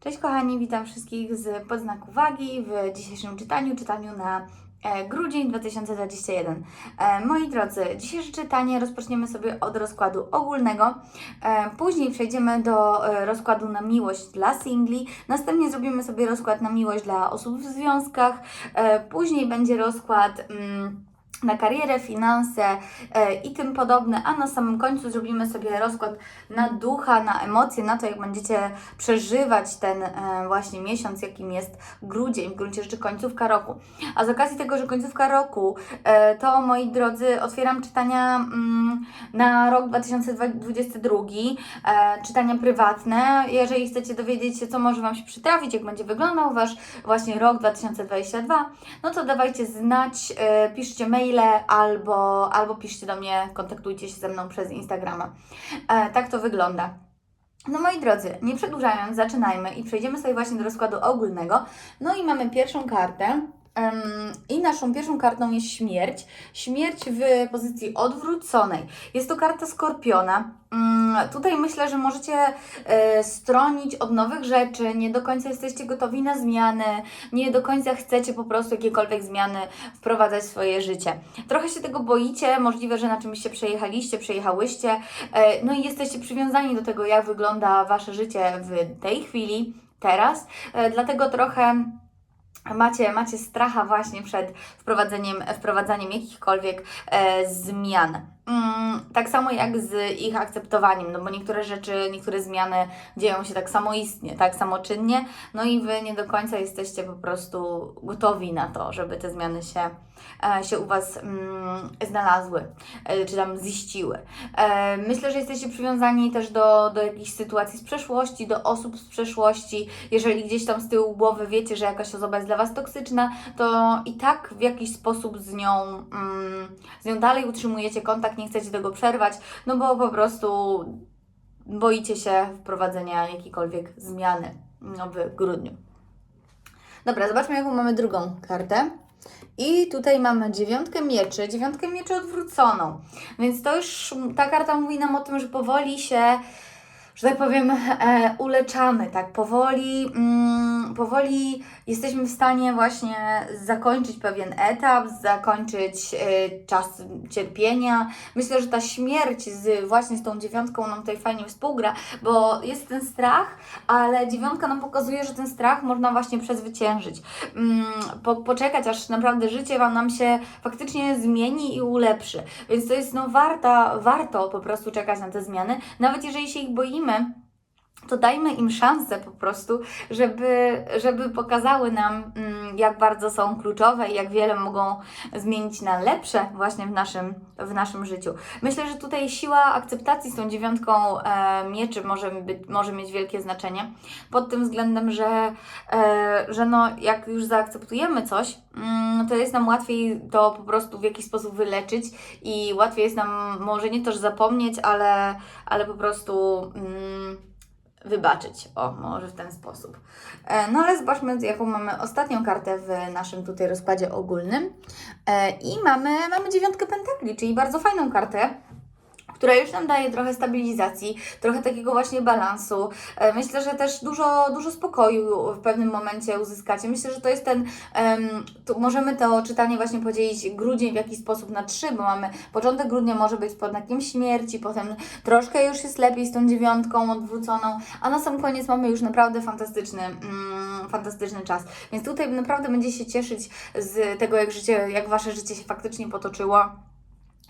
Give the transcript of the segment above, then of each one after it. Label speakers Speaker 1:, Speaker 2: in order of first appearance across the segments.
Speaker 1: Cześć kochani, witam wszystkich z Podznak Uwagi w dzisiejszym czytaniu, czytaniu na e, grudzień 2021. E, moi drodzy, dzisiejsze czytanie rozpoczniemy sobie od rozkładu ogólnego, e, później przejdziemy do rozkładu na miłość dla singli, następnie zrobimy sobie rozkład na miłość dla osób w związkach, później będzie rozkład... Mm, na karierę, finanse e, i tym podobne, a na samym końcu zrobimy sobie rozkład na ducha, na emocje, na to, jak będziecie przeżywać ten e, właśnie miesiąc, jakim jest grudzień, w gruncie rzeczy końcówka roku. A z okazji tego, że końcówka roku, e, to moi drodzy, otwieram czytania mm, na rok 2022, e, czytania prywatne. Jeżeli chcecie dowiedzieć się, co może Wam się przytrafić, jak będzie wyglądał Wasz właśnie rok 2022, no to dawajcie znać, piszcie maile albo, albo piszcie do mnie, kontaktujcie się ze mną przez Instagrama. E, tak to wygląda. No moi drodzy, nie przedłużając, zaczynajmy i przejdziemy sobie właśnie do rozkładu ogólnego. No i mamy pierwszą kartę. I naszą pierwszą kartą jest śmierć. Śmierć w pozycji odwróconej. Jest to karta skorpiona. Mm, Tutaj myślę, że możecie e, stronić od nowych rzeczy, nie do końca jesteście gotowi na zmiany, nie do końca chcecie po prostu jakiekolwiek zmiany wprowadzać w swoje życie. Trochę się tego boicie, możliwe, że na czymś się przejechaliście, przejechałyście, e, no i jesteście przywiązani do tego, jak wygląda Wasze życie w tej chwili, teraz, e, dlatego trochę macie, macie stracha właśnie przed wprowadzeniem, wprowadzaniem jakichkolwiek e, zmian. Mm, tak samo jak z ich akceptowaniem, no bo niektóre rzeczy, niektóre zmiany dzieją się tak samoistnie, tak samoczynnie, no i Wy nie do końca jesteście po prostu gotowi na to, żeby te zmiany się, e, się u Was mm, znalazły, e, czy tam ziściły. E, myślę, że jesteście przywiązani też do, do jakichś sytuacji z przeszłości, do osób z przeszłości. Jeżeli gdzieś tam z tyłu głowy wiecie, że jakaś osoba jest dla Was toksyczna, to i tak w jakiś sposób z nią, mm, z nią dalej utrzymujecie kontakt, nie chcecie tego przerwać, no bo po prostu boicie się wprowadzenia jakiejkolwiek zmiany no, w grudniu. Dobra, zobaczmy, jaką mamy drugą kartę. I tutaj mamy dziewiątkę mieczy, dziewiątkę mieczy odwróconą. Więc to już ta karta mówi nam o tym, że powoli się, że tak powiem, e, uleczamy, tak? Powoli, mm, powoli jesteśmy w stanie właśnie zakończyć pewien etap, zakończyć e, czas cierpienia. Myślę, że ta śmierć z właśnie z tą dziewiątką nam tutaj fajnie współgra, bo jest ten strach, ale dziewiątka nam pokazuje, że ten strach można właśnie przezwyciężyć. Mm, po, poczekać, aż naprawdę życie wam nam się faktycznie zmieni i ulepszy. Więc to jest no warta, warto po prostu czekać na te zmiany, nawet jeżeli się ich boimy to dajmy im szansę po prostu, żeby, żeby pokazały nam, mm, jak bardzo są kluczowe i jak wiele mogą zmienić na lepsze właśnie w naszym, w naszym życiu. Myślę, że tutaj siła akceptacji z tą dziewiątką e, mieczy może, być, może mieć wielkie znaczenie, pod tym względem, że, e, że no, jak już zaakceptujemy coś, mm, to jest nam łatwiej to po prostu w jakiś sposób wyleczyć i łatwiej jest nam może nie to, że zapomnieć, ale, ale po prostu... Mm, wybaczyć. O, może w ten sposób. E, No ale zobaczmy, jaką mamy ostatnią kartę w naszym tutaj rozkładzie ogólnym. E, I mamy, mamy dziewiątkę pentakli, czyli bardzo fajną kartę która już nam daje trochę stabilizacji, trochę takiego właśnie balansu. E, Myślę, że też dużo, dużo spokoju w pewnym momencie uzyskacie. Myślę, że to jest ten, tu możemy to czytanie właśnie podzielić grudzień w jakiś sposób na trzy, bo mamy początek grudnia może być pod znakiem śmierci, potem troszkę już jest lepiej z tą dziewiątką odwróconą, a na sam koniec mamy już naprawdę fantastyczny, mm, fantastyczny czas. Więc tutaj naprawdę będzie się cieszyć z tego, jak życie, jak Wasze życie się faktycznie potoczyło.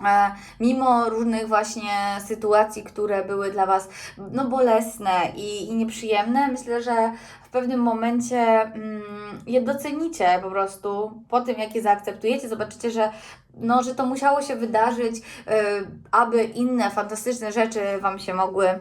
Speaker 1: E, mimo różnych właśnie sytuacji, które były dla Was no, bolesne i, i nieprzyjemne, myślę, że w pewnym momencie mm, je docenicie po prostu po tym, jak je zaakceptujecie, zobaczycie, że, no, że to musiało się wydarzyć, y, aby inne fantastyczne rzeczy Wam się mogły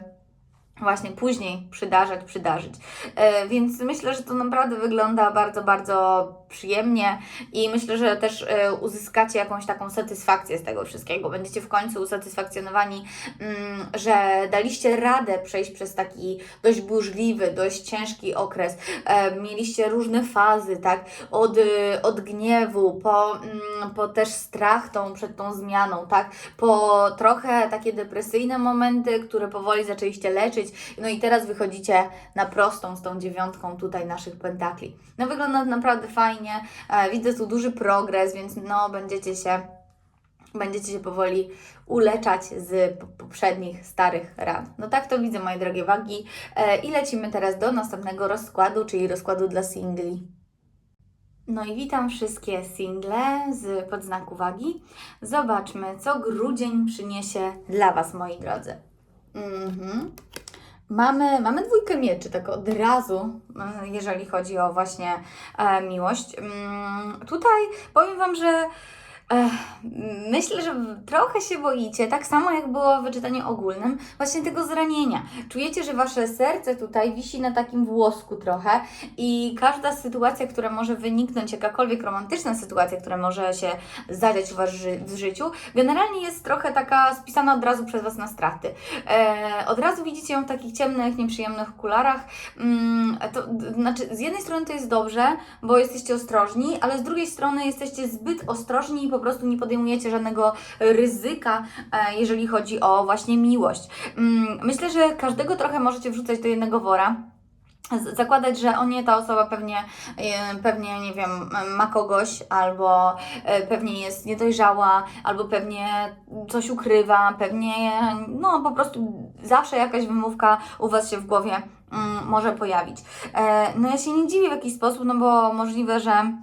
Speaker 1: właśnie później przydarzać, przydarzyć. E, więc myślę, że to naprawdę wygląda bardzo, bardzo przyjemnie i myślę, że też e, uzyskacie jakąś taką satysfakcję z tego wszystkiego. Będziecie w końcu usatysfakcjonowani, mm, że daliście radę przejść przez taki dość burzliwy, dość ciężki okres. E, mieliście różne fazy, tak? Od, od gniewu, po, mm, po też strach tą, przed tą zmianą, tak? Po trochę takie depresyjne momenty, które powoli zaczęliście leczyć, zobaczyć. No i teraz wychodzicie na prostą z tą dziewiątką tutaj naszych pentakli. No wygląda naprawdę fajnie, e, widzę tu duży progres, więc no będziecie się będziecie się powoli uleczać z po- poprzednich starych ran. No tak to widzę, moje drogie wagi. E, I lecimy teraz do następnego rozkładu, czyli rozkładu dla singli. No i witam wszystkie single z podznaku wagi. Zobaczmy, co grudzień przyniesie dla Was, moi drodzy. Mhm. Mamy, mamy dwójkę mieczy, tak od razu, mm, jeżeli chodzi o właśnie e, miłość. Mm, tutaj powiem Wam, że myślę, że trochę się boicie, tak samo jak było w wyczytaniu ogólnym, właśnie tego zranienia. Czujecie, że Wasze serce tutaj wisi na takim włosku trochę i każda sytuacja, która może wyniknąć, jakakolwiek romantyczna sytuacja, która może się zadziać w, ży- w życiu, generalnie jest trochę taka spisana od razu przez Was na straty. E, od razu widzicie ją w takich ciemnych, nieprzyjemnych okularach. Mm, to, znaczy, z jednej strony to jest dobrze, bo jesteście ostrożni, ale z drugiej strony jesteście zbyt ostrożni i po prostu nie podejmujecie żadnego ryzyka, e, jeżeli chodzi o właśnie miłość. Mm, myślę, że każdego trochę możecie wrzucać do jednego wora. Zakładać, że o nie, ta osoba pewnie, e, pewnie, nie wiem, ma kogoś, albo e, pewnie jest niedojrzała, albo pewnie coś ukrywa, pewnie, no po prostu zawsze jakaś wymówka u Was się w głowie mm, może pojawić. No ja się nie dziwię w jakiś sposób, no bo możliwe, że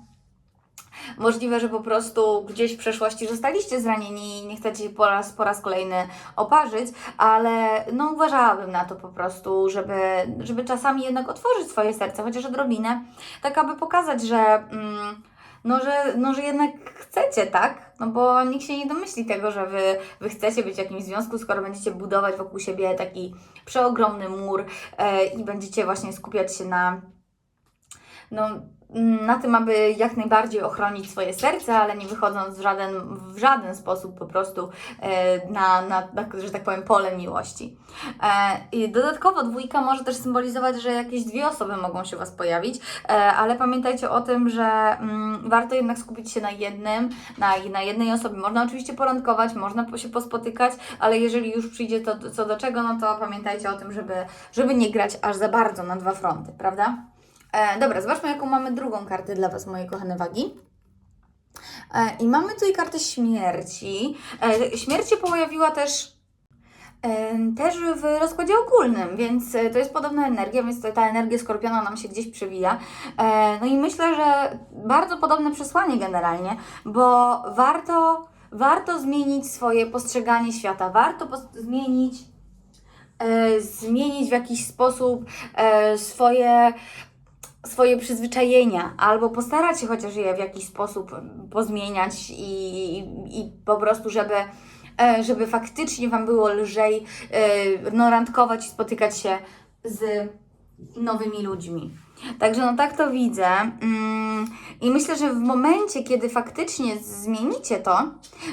Speaker 1: Możliwe, że po prostu gdzieś w przeszłości zostaliście zranieni i nie chcecie po raz, po raz kolejny oparzyć, ale no uważałabym na to po prostu, żeby, żeby czasami jednak otworzyć swoje serce, chociaż odrobinę, tak aby pokazać, że, mm, no, że, no, że jednak chcecie, tak? No bo nikt się nie domyśli tego, że wy, wy chcecie być w jakimś związku, skoro będziecie budować wokół siebie taki przeogromny mur e, i będziecie właśnie skupiać się na no, na tym, aby jak najbardziej ochronić swoje serce, ale nie wychodząc w żaden, w żaden sposób po prostu e, na, na, na, że tak powiem, pole miłości. E, I dodatkowo dwójka może też symbolizować, że jakieś dwie osoby mogą się Was pojawić, e, ale pamiętajcie o tym, że mm, warto jednak skupić się na jednym, na, na jednej osobie. Można oczywiście porandkować, można się pospotykać, ale jeżeli już przyjdzie to co do czego, no to pamiętajcie o tym, żeby, żeby nie grać aż za bardzo na dwa fronty, prawda? E, dobra, zobaczmy, jaką mamy drugą kartę dla Was, moje kochane wagi. E, I mamy tutaj kartę śmierci. E, śmierć się pojawiła też, e, też w rozkładzie ogólnym, więc e, to jest podobna energia, więc ta energia skorpiona nam się gdzieś przewija. E, no i myślę, że bardzo podobne przesłanie generalnie, bo warto, warto zmienić swoje postrzeganie świata, warto zmienić, zmienić w jakiś sposób swoje swoje przyzwyczajenia, albo postarać się chociaż je w jakiś sposób pozmieniać i, i po prostu, żeby, e, żeby faktycznie Wam było lżej e, no, randkować i spotykać się z nowymi ludźmi. Także no tak to widzę. Mm, I myślę, że w momencie, kiedy faktycznie zmienicie to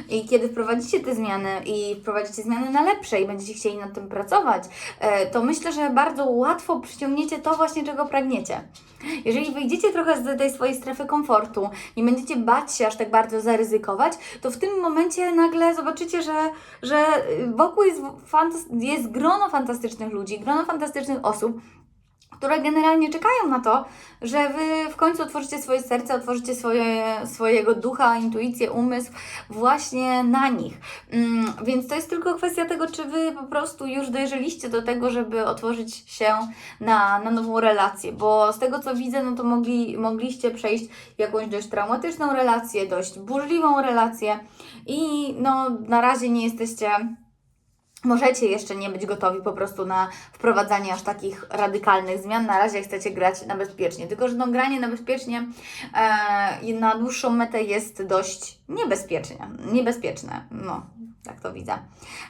Speaker 1: i kiedy wprowadzicie te zmiany i wprowadzicie zmiany na lepsze i będziecie chcieli nad tym pracować, e, to myślę, że bardzo łatwo przyciągniecie to właśnie, czego pragniecie. Jeżeli wyjdziecie trochę z tej swojej strefy komfortu, nie będziecie bać się aż tak bardzo zaryzykować, to w tym momencie nagle zobaczycie, że, że wokół jest, jest grono fantastycznych ludzi, grono fantastycznych osób, które generalnie czekają na to, że Wy w końcu otworzycie swoje serce, otworzycie swoje, swojego ducha, intuicję, umysł właśnie na nich. Mm, więc to jest tylko kwestia tego, czy Wy po prostu już dojrzeliście do tego, żeby otworzyć się na, na nową relację, bo z tego co widzę, no to mogli, mogliście przejść jakąś dość traumatyczną relację, dość burzliwą relację i no na razie nie jesteście Możecie jeszcze nie być gotowi po prostu na wprowadzanie aż takich radykalnych zmian. Na razie chcecie grać na bezpiecznie. Tylko, że no, granie na bezpiecznie e, na dłuższą metę jest dość niebezpieczne. Niebezpieczne. No, tak to widzę.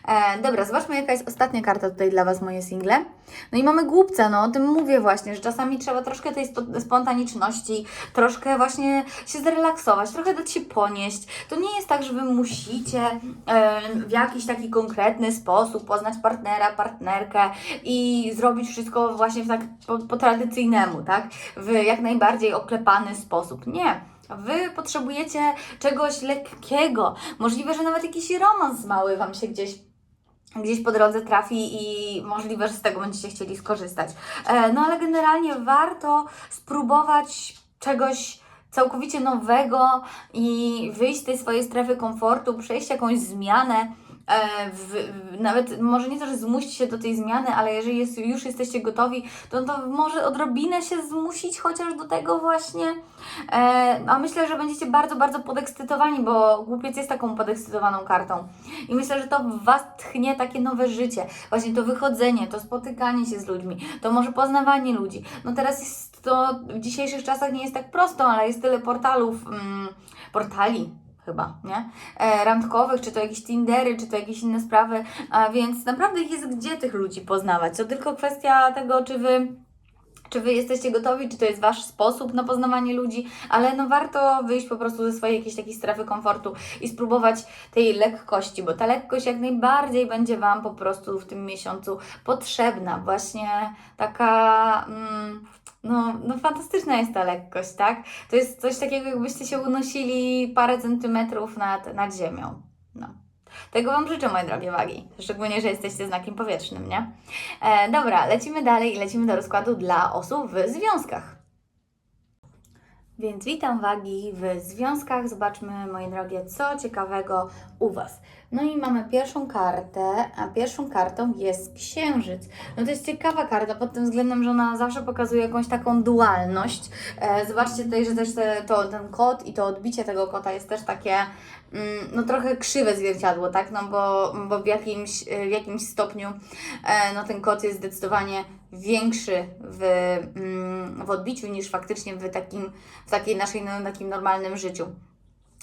Speaker 1: E, dobra, zobaczmy, jaka jest ostatnia karta tutaj dla Was, moje single. No i mamy głupca, no o tym mówię właśnie, że czasami trzeba troszkę tej spo- spontaniczności, troszkę właśnie się zrelaksować, trochę dać się ponieść. To nie jest tak, że Wy musicie e, w jakiś taki konkretny sposób poznać partnera, partnerkę i zrobić wszystko właśnie w tak po, po tradycyjnemu, tak? W jak najbardziej oklepany sposób. Nie. Wy potrzebujecie czegoś lekkiego. Możliwe, że nawet jakiś romans mały Wam się gdzieś gdzieś po drodze trafi i możliwe, że z tego będziecie chcieli skorzystać. E, No ale generalnie warto spróbować czegoś całkowicie nowego i wyjść z tej swojej strefy komfortu, przejść jakąś zmianę. E, W, nawet może nie to, że zmusić się do tej zmiany, ale jeżeli jest, już jesteście gotowi, to, to może odrobinę się zmusić chociaż do tego właśnie. E, a myślę, że będziecie bardzo, bardzo podekscytowani, bo głupiec jest taką podekscytowaną kartą. I myślę, że to w Was tchnie takie nowe życie. Właśnie to wychodzenie, to spotykanie się z ludźmi, to może poznawanie ludzi. No teraz jest to w dzisiejszych czasach nie jest tak prosto, ale jest tyle portalów, mm, portali chyba, nie? E, randkowych, czy to jakieś Tindery, czy to jakieś inne sprawy, a więc naprawdę jest gdzie tych ludzi poznawać. To tylko kwestia tego, czy Wy czy Wy jesteście gotowi, czy to jest Wasz sposób na poznawanie ludzi, ale no warto wyjść po prostu ze swojej jakiejś takiej strefy komfortu i spróbować tej lekkości, bo ta lekkość jak najbardziej będzie Wam po prostu w tym miesiącu potrzebna. Właśnie taka, mm, no, no fantastyczna jest ta lekkość, tak? To jest coś takiego, jakbyście się unosili parę centymetrów nad, nad ziemią. No. Tego Wam życzę, moje drogie wagi. Szczególnie, że jesteście znakiem powietrznym, nie? E, dobra, lecimy dalej i lecimy do rozkładu dla osób w związkach. Więc witam wagi w związkach. Zobaczmy, moje drogie, co ciekawego u Was. No i mamy pierwszą kartę, a pierwszą kartą jest księżyc. No to jest ciekawa karta pod tym względem, że ona zawsze pokazuje jakąś taką dualność. E, zobaczcie tutaj, że też te, to, ten kot i to odbicie tego kota jest też takie mm, no trochę krzywe zwierciadło, tak? No bo, bo w, jakimś, w jakimś stopniu e, no ten kot jest zdecydowanie większy w, mm, w odbiciu niż faktycznie w takim, w takiej naszej no, takim normalnym życiu.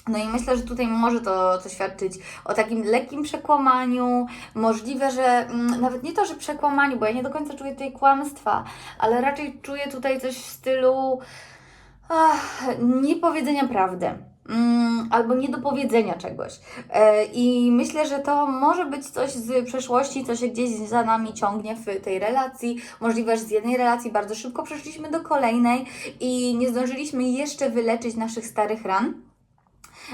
Speaker 1: No i myślę, że tutaj może to, to świadczyć o takim lekkim przekłamaniu. Możliwe, że mm, nawet nie to, że przekłamaniu, bo ja nie do końca czuję tutaj kłamstwa, ale raczej czuję tutaj coś w stylu ach, niepowiedzenia prawdy. Mm, albo niedopowiedzenia czegoś. E, I myślę, że to może być coś z przeszłości, co się gdzieś za nami ciągnie w tej relacji. Możliwe, że z jednej relacji bardzo szybko przeszliśmy do kolejnej i nie zdążyliśmy jeszcze wyleczyć naszych starych ran.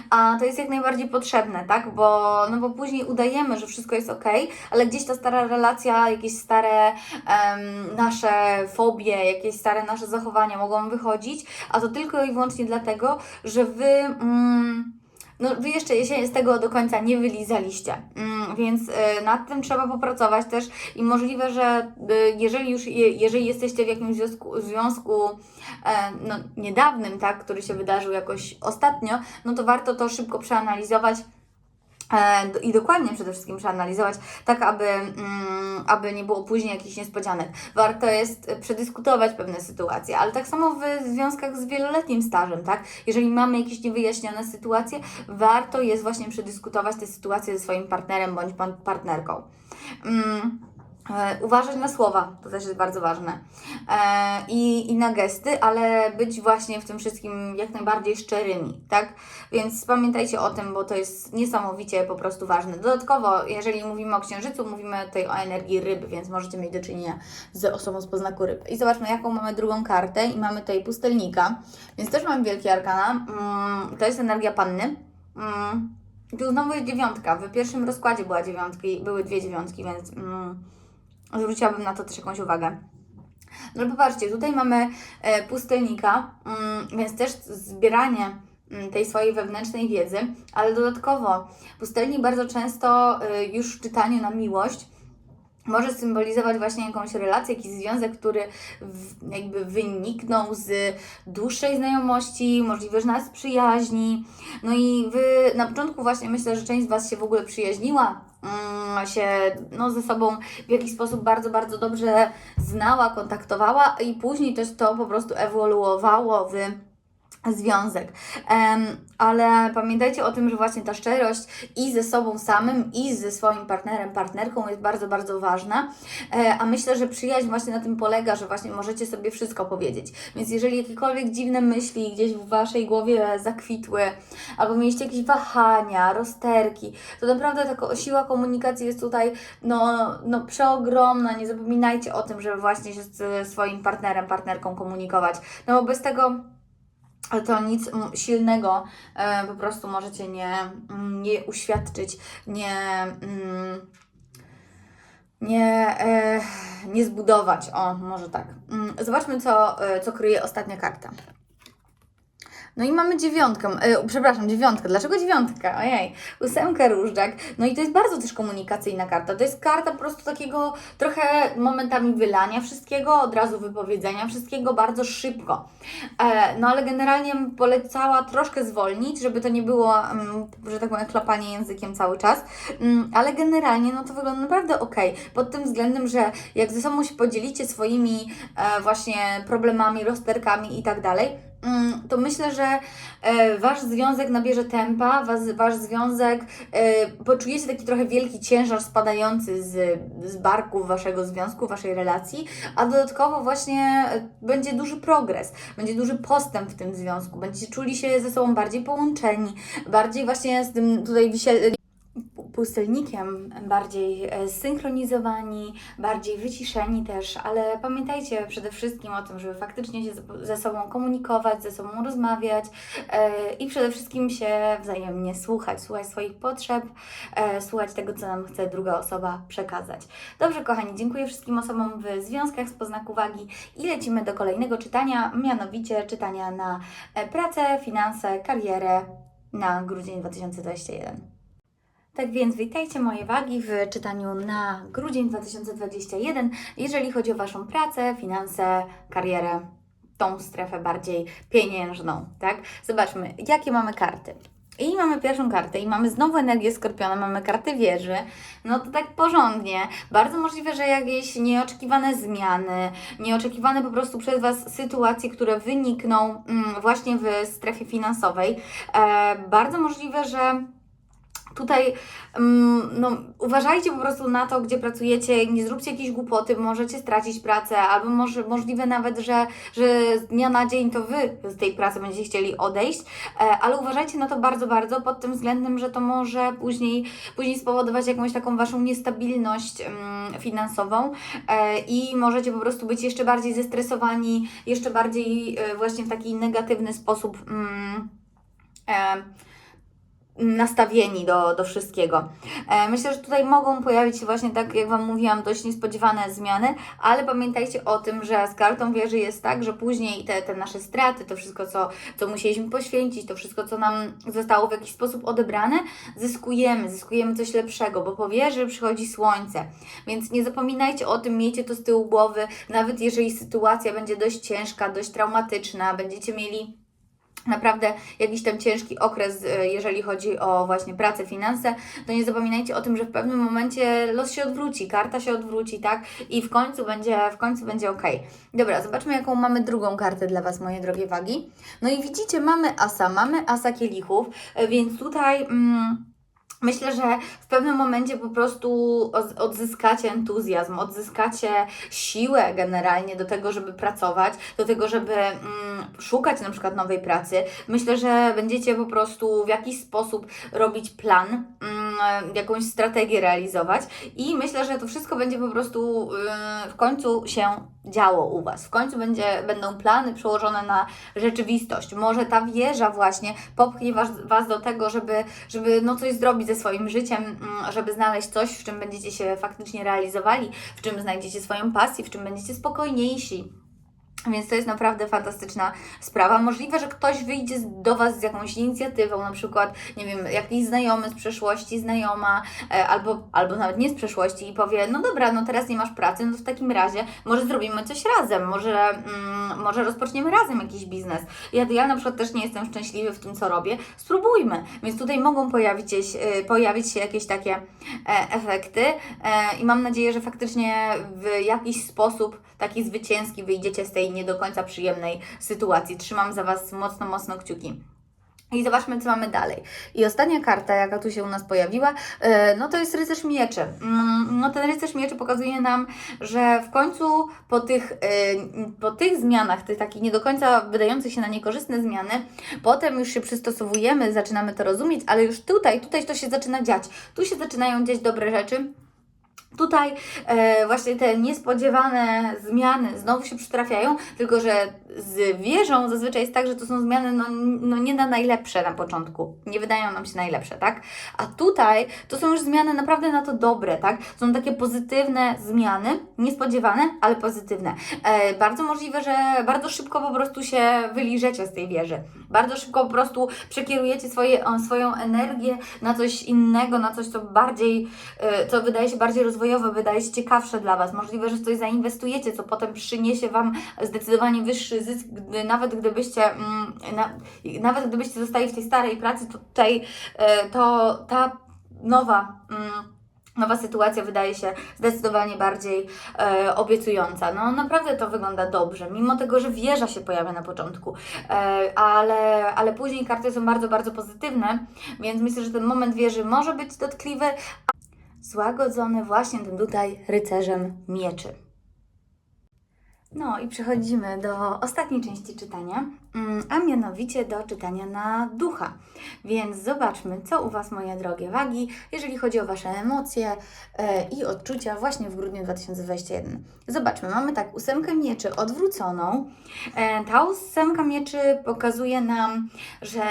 Speaker 1: A to jest jak najbardziej potrzebne, tak? Bo, no bo później udajemy, że wszystko jest ok, ale gdzieś ta stara relacja, jakieś stare em, nasze fobie, jakieś stare nasze zachowania mogą wychodzić, a to tylko i wyłącznie dlatego, że wy. Mm, no, wy jeszcze się z tego do końca nie wylizaliście, mm, więc y, nad tym trzeba popracować też i możliwe, że y, jeżeli już je, jeżeli jesteście w jakimś związku, związku e, no, niedawnym, tak, który się wydarzył jakoś ostatnio, no to warto to szybko przeanalizować. E, I dokładnie przede wszystkim przeanalizować, tak aby, mm, aby nie było później jakichś niespodzianek. Warto jest e, przedyskutować pewne sytuacje, ale tak samo w związkach z wieloletnim stażem, tak? Jeżeli mamy jakieś niewyjaśnione sytuacje, warto jest właśnie przedyskutować te sytuacje ze swoim partnerem bądź partnerką. Mm. E, Uważać na słowa, to też jest bardzo ważne. E, i, I na gesty, ale być właśnie w tym wszystkim jak najbardziej szczerymi, tak? Więc pamiętajcie o tym, bo to jest niesamowicie po prostu ważne. Dodatkowo, jeżeli mówimy o księżycu, mówimy tutaj o energii ryb, więc możecie mieć do czynienia z osobą z poznaku ryb. I zobaczmy, jaką mamy drugą kartę i mamy tutaj pustelnika, więc też mamy wielkie arkana. Mm, to jest energia panny. Mm, tu znowu jest dziewiątka. W pierwszym rozkładzie była dziewiątka i były dwie dziewiątki, więc mm, zwróciłabym na to też jakąś uwagę. No popatrzcie, tutaj mamy e, pustelnika, mm, więc też zbieranie mm, tej swojej wewnętrznej wiedzy, ale dodatkowo pustelnik bardzo często e, już w czytaniu na miłość może symbolizować właśnie jakąś relację, jakiś związek, który w, jakby wyniknął z dłuższej znajomości, możliwe, że nas przyjaźni. No i wy na początku właśnie myślę, że część z Was się w ogóle przyjaźniła, mm, się no, ze sobą w jakiś sposób bardzo, bardzo dobrze znała, kontaktowała i później też to po prostu ewoluowało w związek. Ale pamiętajcie o tym, że właśnie ta szczerość i ze sobą samym, i ze swoim partnerem, partnerką jest bardzo, bardzo ważna. E, a myślę, że przyjaźń właśnie na tym polega, że właśnie możecie sobie wszystko powiedzieć. Więc jeżeli jakiekolwiek dziwne myśli gdzieś w Waszej głowie zakwitły, albo mieliście jakieś wahania, rozterki, to naprawdę taka siła komunikacji jest tutaj no, no przeogromna. Nie zapominajcie o tym, żeby właśnie się z swoim partnerem, partnerką komunikować. No bo bez tego to nic silnego e, po prostu możecie nie, nie uświadczyć, nie, mm, nie, e, nie zbudować. O, może tak. Mm, Zobaczmy, co, e, co kryje ostatnia karta. No i mamy dziewiątkę, e, przepraszam, dziewiątkę. Dlaczego dziewiątka? Ojej, ósemkę różdżak. No i to jest bardzo też komunikacyjna karta. To jest karta po prostu takiego trochę momentami wylania wszystkiego, od razu wypowiedzenia wszystkiego bardzo szybko. E, no ale generalnie polecała troszkę zwolnić, żeby to nie było, mm, że tak powiem, chlapanie językiem cały czas. Mm, ale generalnie no to wygląda naprawdę ok. Pod tym względem, że jak ze sobą się podzielicie swoimi e, właśnie problemami, rozterkami i tak dalej, to myślę, że e, wasz związek nabierze tempa, was, wasz związek e, poczujecie taki trochę wielki ciężar spadający z, z barków waszego związku, waszej relacji, a dodatkowo właśnie e, będzie duży progres, będzie duży postęp w tym związku, będziecie czuli się ze sobą bardziej połączeni, bardziej właśnie z tym tutaj wisiel pustelnikiem bardziej e, zsynchronizowani, bardziej wyciszeni też, ale pamiętajcie przede wszystkim o tym, żeby faktycznie się ze- sobą komunikować, ze sobą rozmawiać e, i przede wszystkim się wzajemnie słuchać, słuchać swoich potrzeb, e, słuchać tego, co nam chce druga osoba przekazać. Dobrze, kochani, dziękuję wszystkim osobom w związkach z poznaku wagi i lecimy do kolejnego czytania, mianowicie czytania na e, pracę, finanse, karierę na grudzień 2021. Tak więc witajcie moje wagi w czytaniu na grudzień 2021. Jeżeli chodzi o Waszą pracę, finanse, karierę, tą strefę bardziej pieniężną, tak? Zobaczmy, jakie mamy karty. I mamy pierwszą kartę i mamy znowu energię skorpiona, mamy kartę wieży. No to tak porządnie. Bardzo możliwe, że jakieś nieoczekiwane zmiany, nieoczekiwane po prostu przez Was sytuacje, które wynikną mm, właśnie w strefie finansowej. E, bardzo możliwe, że tutaj mm, no, uważajcie po prostu na to, gdzie pracujecie, nie zróbcie jakiejś głupoty, możecie stracić pracę, albo może, możliwe nawet, że, że z dnia na dzień to Wy z tej pracy będziecie chcieli odejść, e, ale uważajcie na to bardzo, bardzo pod tym względem, że to może później, później spowodować jakąś taką Waszą niestabilność mm, finansową e, i możecie po prostu być jeszcze bardziej zestresowani, jeszcze bardziej e, właśnie w taki negatywny sposób mm, e, nastawieni do, do wszystkiego. E, myślę, że tutaj mogą pojawić się właśnie, tak jak Wam mówiłam, dość niespodziewane zmiany, ale pamiętajcie o tym, że z kartą wieży jest tak, że później te, te nasze straty, to wszystko, co, co musieliśmy poświęcić, to wszystko, co nam zostało w jakiś sposób odebrane, zyskujemy, zyskujemy coś lepszego, bo po wieży przychodzi słońce. Więc nie zapominajcie o tym, miejcie to z tyłu głowy, nawet jeżeli sytuacja będzie dość ciężka, dość traumatyczna, będziecie mieli naprawdę jakiś tam ciężki okres, e, jeżeli chodzi o właśnie pracę, finanse, to nie zapominajcie o tym, że w pewnym momencie los się odwróci, karta się odwróci, tak? I w końcu będzie, w końcu będzie ok. Dobra, zobaczmy jaką mamy drugą kartę dla Was, moje drogie wagi. No i widzicie, mamy asa, mamy asa kielichów, e, więc tutaj... Mm, Myślę, że w pewnym momencie po prostu od- odzyskacie entuzjazm, odzyskacie siłę generalnie do tego, żeby pracować, do tego, żeby mm, szukać na przykład nowej pracy. Myślę, że będziecie po prostu w jakiś sposób robić plan, mm, jakąś strategię realizować i myślę, że to wszystko będzie po prostu yy, w końcu się działo u Was. W końcu będzie, będą plany przełożone na rzeczywistość. Może ta wieża właśnie popchnie was, was do tego, żeby, żeby no coś zrobić ze swoim życiem, mm, żeby znaleźć coś, w czym będziecie się faktycznie realizowali, w czym znajdziecie swoją pasję, w czym będziecie spokojniejsi. Więc to jest naprawdę fantastyczna sprawa. Możliwe, że ktoś wyjdzie do Was z jakąś inicjatywą, na przykład, nie wiem, jakiś znajomy z przeszłości, znajoma, e, albo, albo nawet nie z przeszłości i powie, no dobra, no teraz nie masz pracy, no to w takim razie może zrobimy coś razem, może, mm, może rozpoczniemy razem jakiś biznes. Ja, ja na przykład też nie jestem szczęśliwy w tym, co robię, spróbujmy. Więc tutaj mogą pojawić się, e, pojawić się jakieś takie e, efekty i mam nadzieję, że faktycznie w jakiś sposób taki zwycięski wyjdziecie z tej nie do końca przyjemnej sytuacji. Trzymam za Was mocno, mocno kciuki. I zobaczmy, co mamy dalej. I ostatnia karta, jaka tu się u nas pojawiła, e, no to jest rycerz mieczy. Mm, No ten rycerz mieczy pokazuje nam, że w końcu po tych, e, po tych zmianach, tych takich nie do końca wydających się na niekorzystne zmiany, potem już się przystosowujemy, zaczynamy to rozumieć, ale już tutaj, tutaj to się zaczyna dziać. Tu się zaczynają dziać dobre rzeczy Tutaj e, właśnie te niespodziewane zmiany znowu się przytrafiają, tylko że z wieżą zazwyczaj jest tak, że to są zmiany no, no nie na najlepsze na początku. Nie wydają nam się najlepsze, tak? A tutaj to są już zmiany naprawdę na to dobre, tak? Są takie pozytywne zmiany, niespodziewane, ale pozytywne. E, bardzo możliwe, że bardzo szybko po prostu się wyliżecie z tej wieży. Bardzo szybko po prostu przekierujecie swoje, swoją energię na coś innego, na coś, co bardziej, e, co wydaje się bardziej rozwojowe, wydaje się ciekawsze dla Was. Możliwe, że w coś zainwestujecie, co potem przyniesie Wam zdecydowanie wyższy zysk, gdy, nawet gdybyście, mm, na, nawet gdybyście zostali w tej starej pracy, to e, to ta nowa. Mm, Nowa sytuacja wydaje się zdecydowanie bardziej e, obiecująca. No naprawdę to wygląda dobrze, mimo tego, że wieża się pojawia na początku, e, ale, ale później karty są bardzo, bardzo pozytywne, więc myślę, że ten moment wieży może być dotkliwy, złagodzony właśnie tym tutaj rycerzem mieczy. No i przechodzimy do ostatniej części czytania, mm, a mianowicie do czytania na ducha. Więc zobaczmy, co u Was, moje drogie wagi, jeżeli chodzi o Wasze emocje e, i odczucia właśnie w grudniu 2021. Zobaczmy, mamy tak ósemkę mieczy odwróconą. E, ta ósemka mieczy pokazuje nam, że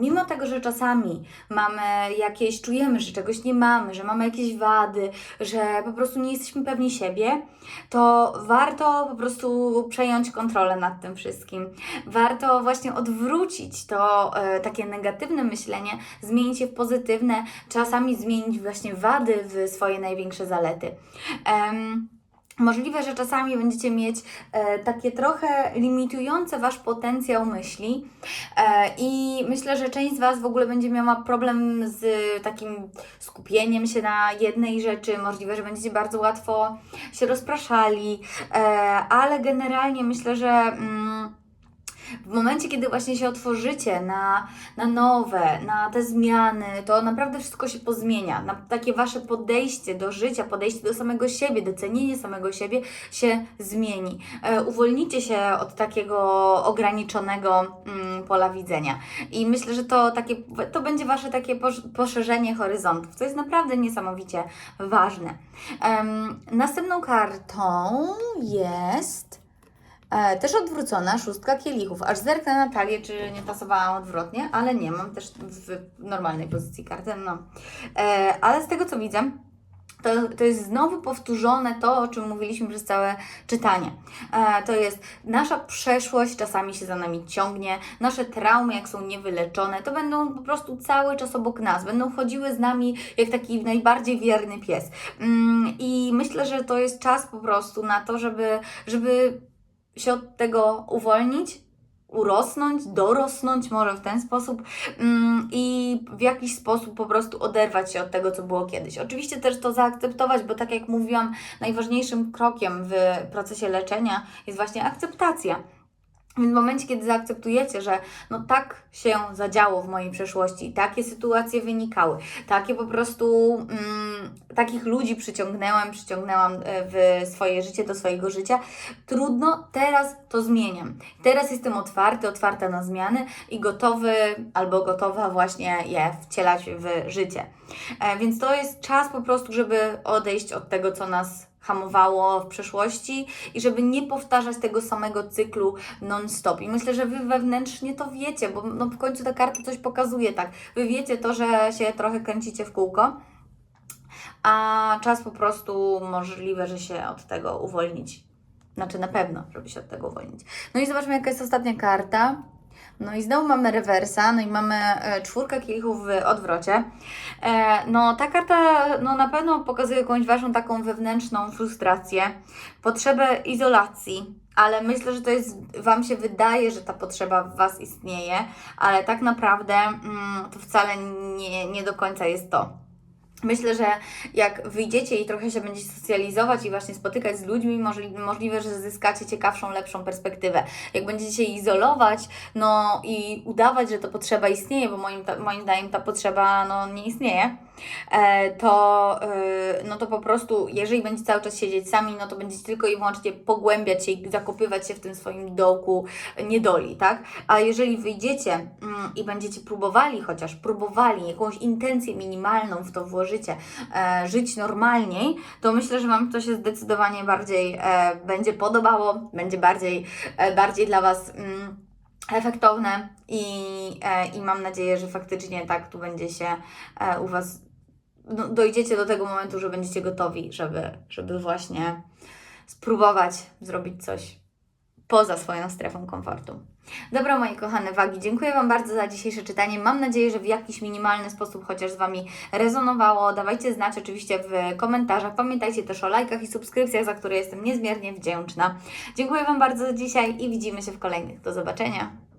Speaker 1: mimo tego, że czasami mamy jakieś, czujemy, że czegoś nie mamy, że mamy jakieś wady, że po prostu nie jesteśmy pewni siebie, to warto po prostu przejąć kontrolę nad tym wszystkim. Warto właśnie odwrócić to e, takie negatywne myślenie, zmienić je w pozytywne, czasami zmienić właśnie wady w swoje największe zalety. Możliwe, że czasami będziecie mieć e, takie trochę limitujące Wasz potencjał myśli e, i myślę, że część z Was w ogóle będzie miała problem z takim skupieniem się na jednej rzeczy. Możliwe, że będziecie bardzo łatwo się rozpraszali, e, ale generalnie myślę, że. Mm, w momencie, kiedy właśnie się otworzycie na, na nowe, na te zmiany, to naprawdę wszystko się pozmienia. Na takie wasze podejście do życia, podejście do samego siebie, docenienie samego siebie się zmieni. E, uwolnicie się od takiego ograniczonego mm, pola widzenia. I myślę, że to, takie, to będzie wasze takie posz- poszerzenie horyzontów, co jest naprawdę niesamowicie ważne. Następną kartą jest. E, też odwrócona szóstka kielichów. Aż zerknę na talię, czy nie tasowałam odwrotnie, ale nie, mam też w normalnej pozycji kartę, no. E, ale z tego co widzę, to, to jest znowu powtórzone to, o czym mówiliśmy przez całe czytanie. E, to jest nasza przeszłość czasami się za nami ciągnie, nasze traumy, jak są niewyleczone, to będą po prostu cały czas obok nas, będą chodziły z nami jak taki najbardziej wierny pies. Mm, I myślę, że to jest czas po prostu na to, żeby, żeby się od tego uwolnić, urosnąć, dorosnąć może w ten sposób mm, i w jakiś sposób po prostu oderwać się od tego, co było kiedyś. Oczywiście też to zaakceptować, bo tak jak mówiłam, najważniejszym krokiem w procesie leczenia jest właśnie akceptacja. Więc w momencie, kiedy zaakceptujecie, że no tak się zadziało w mojej przeszłości, takie sytuacje wynikały, takie po prostu mm, takich ludzi przyciągnęłam, przyciągnęłam e, w swoje życie, do swojego życia, trudno, teraz to zmieniam. Teraz jestem otwarty, otwarta na zmiany i gotowy albo gotowa właśnie je wcielać w życie. E, więc to jest czas po prostu, żeby odejść od tego, co nas hamowało w przeszłości i żeby nie powtarzać tego samego cyklu non-stop. I myślę, że Wy wewnętrznie to wiecie, bo no w końcu ta karta coś pokazuje, tak. Wy wiecie to, że się trochę kręcicie w kółko, a czas po prostu możliwe, że się od tego uwolnić. Znaczy na pewno, żeby się od tego uwolnić. No i zobaczmy, jaka jest ostatnia karta. No i znowu mamy rewersa, no i mamy e, czwórkę kielichów w odwrocie. E, no ta karta no, na pewno pokazuje jakąś Waszą taką wewnętrzną frustrację, potrzebę izolacji, ale myślę, że to jest, Wam się wydaje, że ta potrzeba w Was istnieje, ale tak naprawdę mm, to wcale nie, nie do końca jest to. Myślę, że jak wyjdziecie i trochę się będziecie socjalizować i właśnie spotykać z ludźmi, możli, możliwe, że zyskacie ciekawszą, lepszą perspektywę. Jak będziecie się izolować, no i udawać, że ta potrzeba istnieje, bo moim, moim zdaniem ta potrzeba no, nie istnieje, to, e, no to po prostu, jeżeli będziecie cały czas siedzieć sami, no to będziecie tylko i wyłącznie pogłębiać się i zakopywać się w tym swoim dołku niedoli, tak? A jeżeli wyjdziecie mm, i będziecie próbowali, chociaż próbowali jakąś intencję minimalną w to włożycie, e, żyć normalniej, to myślę, że Wam to się zdecydowanie bardziej e, będzie podobało, będzie bardziej, e, bardziej dla Was mm, efektowne i, e, i mam nadzieję, że faktycznie tak tu będzie się e, u Was, no, dojdziecie do tego momentu, że będziecie gotowi, żeby, żeby właśnie spróbować zrobić coś poza swoją strefą komfortu. Dobra, moje kochane wagi, dziękuję Wam bardzo za dzisiejsze czytanie. Mam nadzieję, że w jakiś minimalny sposób chociaż z Wami rezonowało. Dawajcie znać oczywiście w komentarzach. Pamiętajcie też o lajkach i subskrypcjach, za które jestem niezmiernie wdzięczna. Dziękuję Wam bardzo za dzisiaj i widzimy się w kolejnych. Do zobaczenia.